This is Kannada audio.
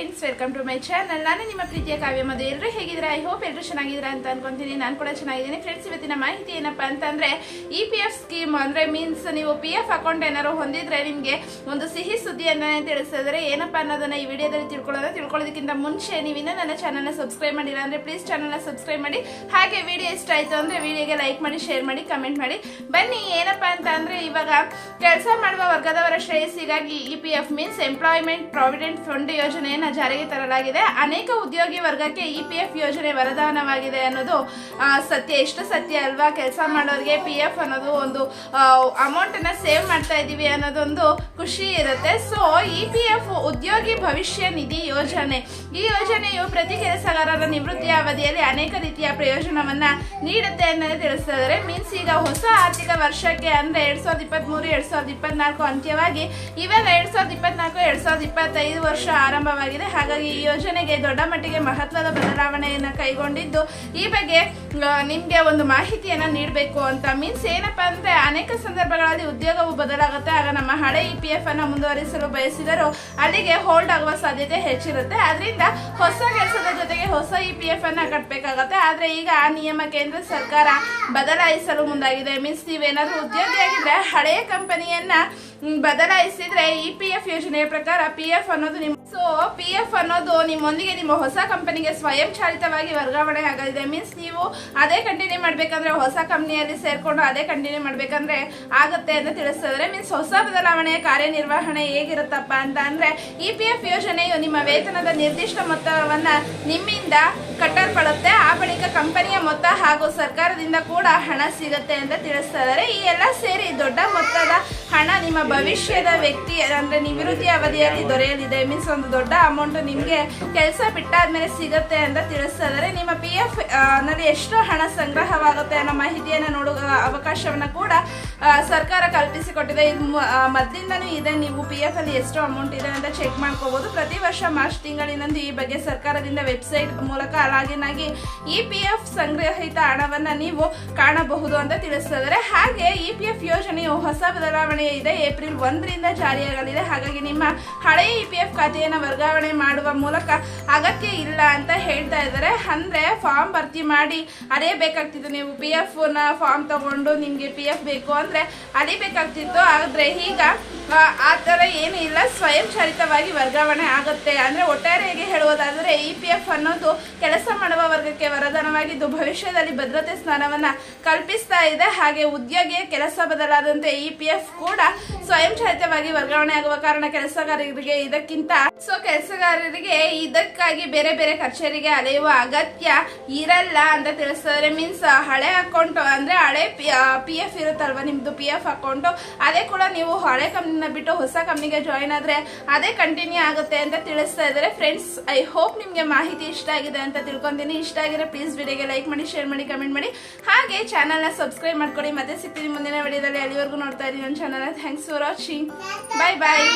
Friends welcome to my channel ನಾನು ನಿಮ್ಮ ಪ್ರೀತಿಯ ಕಾವ್ಯ ಮದು ಎಲ್ಲರೂ ಹೇಗಿದ್ರೆ ಐ ಹೋಪ್ ಎಲ್ಲರೂ ಚೆನ್ನಾಗಿದ್ದೀರಾ ಅಂತ ಅನ್ಕೊಂತೀನಿ. ನಾನು ಕೂಡ ಚೆನ್ನಾಗಿದ್ದೀನಿ. ಫ್ರೆಂಡ್ಸ್ ಇವತ್ತಿನ ಮಾಹಿತಿ ಏನಪ್ಪಾ ಅಂತಂದ್ರೆ ಇ ಪಿ ಎಫ್ ಸ್ಕೀಮ್ ಅಂದ್ರೆ ಮೀನ್ಸ್ ನೀವು ಪಿ ಎಫ್ ಅಕೌಂಟ್ ಏನಾದ್ರು ಹೊಂದಿದ್ರೆ ನಿಮಗೆ ಒಂದು ಸಿಹಿ ಸುದ್ದಿಯನ್ನ ತಿಳಿಸಿದ್ರೆ ಏನಪ್ಪಾ ಅನ್ನೋದನ್ನ ಈ ವಿಡಿಯೋದಲ್ಲಿ ತಿಳ್ಕೊಳ್ಳೋಣ ತಿಳ್ಕೊಳ್ಳೋದಕ್ಕಿಂತ ಮುಂಚೆ ನೀವಿನ್ನ ನನ್ನ ಚಾನಲ್ನ ಸಬ್ಸ್ಕ್ರೈಬ್ ಮಾಡಿಲ್ಲ ಅಂದ್ರೆ ಪ್ಲೀಸ್ ಚಾನಲ್ನ ಸಬ್ಸ್ಕ್ರೈಬ್ ಮಾಡಿ. ಹಾಗೆ ವಿಡಿಯೋ ಇಷ್ಟ ಆಯ್ತು ಅಂದ್ರೆ ವಿಡಿಯೋಗೆ ಲೈಕ್ ಮಾಡಿ ಶೇರ್ ಮಾಡಿ ಕಮೆಂಟ್ ಮಾಡಿ. ಬನ್ನಿ ಏನಪ್ಪಾ ಅಂತ ಅಂದ್ರೆ ಇವಾಗ ಕೆಲಸ ಮಾಡುವ ವರ್ಗದವರ ಶ್ರೇಯಸ್ಸಿಗಾಗಿ E P F means employment provident fund ಯೋಜನೆಯನ್ನು ಜಾರಿಗೆ ತರಲಾಗಿದೆ. ಅನೇಕ ಉದ್ಯೋಗಿ ವರ್ಗಕ್ಕೆ ಇ ಪಿ ಎಫ್ ಯೋಜನೆ ವರದಾನವಾಗಿದೆ ಅನ್ನೋದು ಸತ್ಯ. ಎಷ್ಟು ಸತ್ಯ ಅಲ್ವಾ? ಕೆಲಸ ಮಾಡೋರಿಗೆ ಪಿ ಎಫ್ ಅನ್ನೋದು ಒಂದು ಅಮೌಂಟನ್ನು ಸೇವ್ ಮಾಡ್ತಾ ಇದ್ದೀವಿ ಅನ್ನೋದೊಂದು ಖುಷಿ ಇರುತ್ತೆ. ಸೊ ಇ ಪಿ ಎಫ್ ಉದ್ಯೋಗಿ ಭವಿಷ್ಯ ನಿಧಿ ಯೋಜನೆ. ಈ ಯೋಜನೆಯು ಪ್ರತಿ ಕೆಲಸಗಾರರ ನಿವೃತ್ತಿಯ ಅವಧಿಯಲ್ಲಿ ಅನೇಕ ರೀತಿಯ ಪ್ರಯೋಜನವನ್ನು ನೀಡುತ್ತೆ ಅನ್ನೋದು ತಿಳಿಸ್ತಾ ಇದ್ದಾರೆ. ಮೀನ್ಸ್ ಈಗ ಹೊಸ ಆರ್ಥಿಕ ವರ್ಷಕ್ಕೆ ಅಂದ್ರೆ ಎರಡ್ ಸಾವಿರದ ಇಪ್ಪತ್ತ್ ಮೂರು ಎರಡ್ ಸಾವಿರದ ಇಪ್ಪತ್ನಾಲ್ಕು ಅಂತ್ಯವಾಗಿ ಇವಾಗ ಎರಡ್ ಸಾವಿರದ ಇಪ್ಪತ್ನಾಲ್ಕು, ಎರಡ್ ಸಾವಿರದ ಇಪ್ಪತ್ತೈದು ವರ್ಷ ಆರಂಭವಾಗಿದೆ. ಹಾಗಾಗಿ ಈ ಯೋಜನೆಗೆ ದೊಡ್ಡ ಮಟ್ಟಿಗೆ ಮಹತ್ವದ ಬದಲಾವಣೆಯನ್ನ ಕೈಗೊಂಡಿದ್ದು, ಈ ಬಗ್ಗೆ ನಿಮಗೆ ಒಂದು ಮಾಹಿತಿಯನ್ನ ನೀಡಬೇಕು ಅಂತ. ಮೀನ್ಸ್ ಏನಪ್ಪ ಅಂದ್ರೆ, ಅನೇಕ ಸಂದರ್ಭಗಳಲ್ಲಿ ಉದ್ಯೋಗವು ಬದಲಾಗುತ್ತೆ. ಆಗ ನಮ್ಮ ಹಳೆ ಇ ಪಿ ಎಫ್ ಅನ್ನ ಮುಂದುವರಿಸಲು ಬಯಸಿದರೂ ಅಲ್ಲಿಗೆ ಹೋಲ್ಡ್ ಆಗುವ ಸಾಧ್ಯತೆ ಹೆಚ್ಚಿರುತ್ತೆ. ಅದರಿಂದ ಹೊಸ ಕೆಲಸದ ಜೊತೆಗೆ ಹೊಸ ಇ ಪಿ ಎಫ್ ಅನ್ನ ಕಟ್ಟಬೇಕಾಗತ್ತೆ ಆದ್ರೆ ಈಗ ಆ ನಿಯಮ ಕೇಂದ್ರ ಸರ್ಕಾರ ಬದಲಾಯಿಸಲು ಮುಂದಾಗಿದೆ. ಮೀನ್ಸ್ ನೀವೇನಾದ್ರೂ ಉದ್ಯೋಗಿಯಾಗಿದ್ರೆ ಹಳೆಯ ಕಂಪನಿಯನ್ನ ಬದಲಾಯಿಸಿದ್ರೆ ಇ ಪಿ ಎಫ್ ಯೋಜನೆಯ ಪ್ರಕಾರ ಪಿ ಎಫ್ ಅನ್ನೋದು ನಿಮ್ ಸೊ ಪಿ ಎಫ್ ಅನ್ನೋದು ನಿಮ್ಮೊಂದಿಗೆ ನಿಮ್ಮ ಹೊಸ ಕಂಪನಿಗೆ ಸ್ವಯಂ ಚಾಲಿತವಾಗಿ ವರ್ಗಾವಣೆ ಆಗಲಿದೆ ಮೀನ್ಸ್ ನೀವು ಅದೇ ಕಂಟಿನ್ಯೂ ಮಾಡಬೇಕಂದ್ರೆ ಹೊಸ ಕಂಪ್ನಿಯಲ್ಲಿ ಸೇರ್ಕೊಂಡು ಅದೇ ಕಂಟಿನ್ಯೂ ಮಾಡಬೇಕಂದ್ರೆ ಆಗುತ್ತೆ ಅಂತ ತಿಳಿಸಿದ್ರೆ ಮೀನ್ಸ್ ಹೊಸ ಬದಲಾವಣೆಯ ಕಾರ್ಯನಿರ್ವಹಣೆ ಹೇಗಿರುತ್ತಪ್ಪ ಅಂತ ಅಂದರೆ ಇ ಪಿ ಎಫ್ ಯೋಜನೆಯು ನಿಮ್ಮ ವೇತನದ ನಿರ್ದಿಷ್ಟ ಮೊತ್ತವನ್ನ ನಿಮ್ಮಿಂದ ಕಟ್ಟಲ್ಪಡುತ್ತೆ. ಆ ಬಳಿಕ ಕಂಪನಿಯ ಮೊತ್ತ ಹಾಗೂ ಸರ್ಕಾರದಿಂದ ಕೂಡ ಹಣ ಸಿಗುತ್ತೆ ಅಂತ ತಿಳಿಸ್ತಾ ಇದ್ದಾರೆ ಈ ಎಲ್ಲ ಸೇರಿ ದೊಡ್ಡ ಮೊತ್ತದ ಹಣ ನಿಮ್ಮ ಭವಿಷ್ಯದ ವ್ಯಕ್ತಿ ಅಂದ್ರೆ ನಿವೃತ್ತಿ ಅವಧಿಯಲ್ಲಿ ದೊರೆಯಲಿದೆ. ಮೀನ್ಸ್ ಒಂದು ದೊಡ್ಡ ಅಮೌಂಟ್ ನಿಮ್ಗೆ ಕೆಲಸ ಬಿಟ್ಟಾದ್ಮೇಲೆ ಸಿಗುತ್ತೆ ಅಂತ ತಿಳಿಸ್ತಾ ಇದ್ದಾರೆ ನಿಮ್ಮ ಪಿ ಎಫ್ ನಲ್ಲಿ ಎಷ್ಟು ಹಣ ಸಂಗ್ರಹವಾಗುತ್ತೆ ಅನ್ನೋ ಮಾಹಿತಿಯನ್ನು ನೋಡುವ ಅವಕಾಶವನ್ನ ಕೂಡ ಸರ್ಕಾರ ಕಲ್ಪಿಸಿಕೊಟ್ಟಿದೆ. ಇದು ಮೊದಲಿಂದನೂ ಇದೆ. ನೀವು ಪಿ ಎಫ್ ಅಲ್ಲಿ ಎಷ್ಟು ಅಮೌಂಟ್ ಇದೆ ಅಂತ ಚೆಕ್ ಮಾಡ್ಕೋಬಹುದು ಪ್ರತಿ ವರ್ಷ ಮಾರ್ಚ್ ತಿಂಗಳಿನಂದು ಈ ಬಗ್ಗೆ ಸರ್ಕಾರದಿಂದ ವೆಬ್ಸೈಟ್ ಮೂಲಕ ಲಾಗಿನ್ ಆಗಿ ಇ ಪಿ ಎಫ್ ಸಂಗ್ರಹಿತ ಹಣವನ್ನ ನೀವು ಕಾಣಬಹುದು ಅಂತ ತಿಳಿಸಿದ್ದಾರೆ ಹಾಗೆ ಇ ಪಿ ಎಫ್ ಯೋಜನೆಯು ಹೊಸ ಬದಲಾವಣೆ ಇದೆ. ಏಪ್ರಿಲ್ ಒಂದರಿಂದ ಜಾರಿಯಾಗಲಿದೆ. ಹಾಗಾಗಿ ನಿಮ್ಮ ಹಳೆಯ ಇ ಪಿ ಎಫ್ ಖಾತೆಯನ್ನು ವರ್ಗಾವಣೆ ಮಾಡುವ ಮೂಲಕ ಅಗತ್ಯ ಇಲ್ಲ ಅಂತ ಹೇಳ್ತಾ ಇದ್ದಾರೆ. ಅಂದ್ರೆ ಫಾರ್ಮ್ ಭರ್ತಿ ಮಾಡಿ ಅರಿಯಬೇಕಾಗ್ತಿತ್ತು ನೀವು ಪಿ ಎಫ್ನ ಫಾರ್ಮ್ ತಗೊಂಡು ನಿಮಗೆ ಪಿ ಎಫ್ ಬೇಕು ಅಂದ್ರೆ ಅಲಿಬೇಕಾಗ್ತಿತ್ತು ಆದರೆ ಈಗ ಆ, ಥರ ಏನು ಇಲ್ಲ. ಸ್ವಯಂಚಾಲಿತವಾಗಿ ವರ್ಗಾವಣೆ ಆಗುತ್ತೆ. ಅಂದ್ರೆ ಒಟ್ಟಾರೆಯಾಗಿ ಹೇಳುವುದಾದರೆ ಇ ಪಿ ಎಫ್ ಅನ್ನೋದು ಕೆಲಸ ಮಾಡುವ ವರ್ಗಕ್ಕೆ ವರದಾನವಾಗಿದ್ದು ಭವಿಷ್ಯದಲ್ಲಿ ಭದ್ರತೆ ಸ್ಥಾನವನ್ನು ಕಲ್ಪಿಸ್ತಾ ಇದೆ. ಹಾಗೆ ಉದ್ಯೋಗಿಯ ಕೆಲಸ ಬದಲಾದಂತೆ ಇ ಪಿ ಎಫ್ ಕೂಡ ಸ್ವಯಂಚಾಲಿತವಾಗಿ ವರ್ಗಾವಣೆ ಆಗುವ ಕಾರಣ ಕೆಲಸಗಾರರಿಗೆ ಇದಕ್ಕಿಂತ ಸೊ ಕೆಲಸಗಾರರಿಗೆ ಇದಕ್ಕಾಗಿ ಬೇರೆ ಬೇರೆ ಕಚೇರಿಗೆ ಅಲೆಯುವ ಅಗತ್ಯ ಇರಲ್ಲ ಅಂತ ತಿಳಿಸ್ತಾರೆ ಮೀನ್ಸ್ ಹಳೆ ಅಕೌಂಟ್ ಅಂದ್ರೆ ಹಳೆ ಪಿ ಎಫ್ ಇರುತ್ತಲ್ವ ನಿಮ್ದು ಪಿ ಎಫ್ ಅಕೌಂಟ್ ಅದೇ ಕೂಡ ನೀವು ಹಳೆ ಕಂಪ್ನಿನ ಬಿಟ್ಟು ಹೊಸ ಕಂಪ್ನಿಗೆ ಜಾಯಿನ್ ಆದ್ರೆ ಅದೇ ಕಂಟಿನ್ಯೂ ಆಗುತ್ತೆ ಅಂತ ತಿಳಿಸ್ತಾ ಇದ್ದಾರೆ. ಫ್ರೆಂಡ್ಸ್ ಐ ಹೋಪ್ ನಿಮ್ಗೆ ಮಾಹಿತಿ ಇಷ್ಟ ಆಗಿದೆ ಅಂತ ತಿಳ್ಕೊಂತೀನಿ. ಇಷ್ಟ ಆಗಿರೋ ಪ್ಲೀಸ್ ವಿಡಿಯೋಗೆ ಲೈಕ್ ಮಾಡಿ ಶೇರ್ ಮಾಡಿ ಕಮೆಂಟ್ ಮಾಡಿ. ಹಾಗೆ ಚಾನಲ್ನ ಸಬ್ಸ್ಕ್ರೈಬ್ ಮಾಡ್ಕೊಳ್ಳಿ ಮತ್ತೆ ಸಿಗ್ತೀನಿ ಮುಂದಿನ ವಿಡಿಯೋದಲ್ಲಿ ಅಲ್ಲಿವರೆಗೂ ನೋಡ್ತಾ ಇದ್ದೀನಿ ನನ್ನ channel thanks for watching bye bye.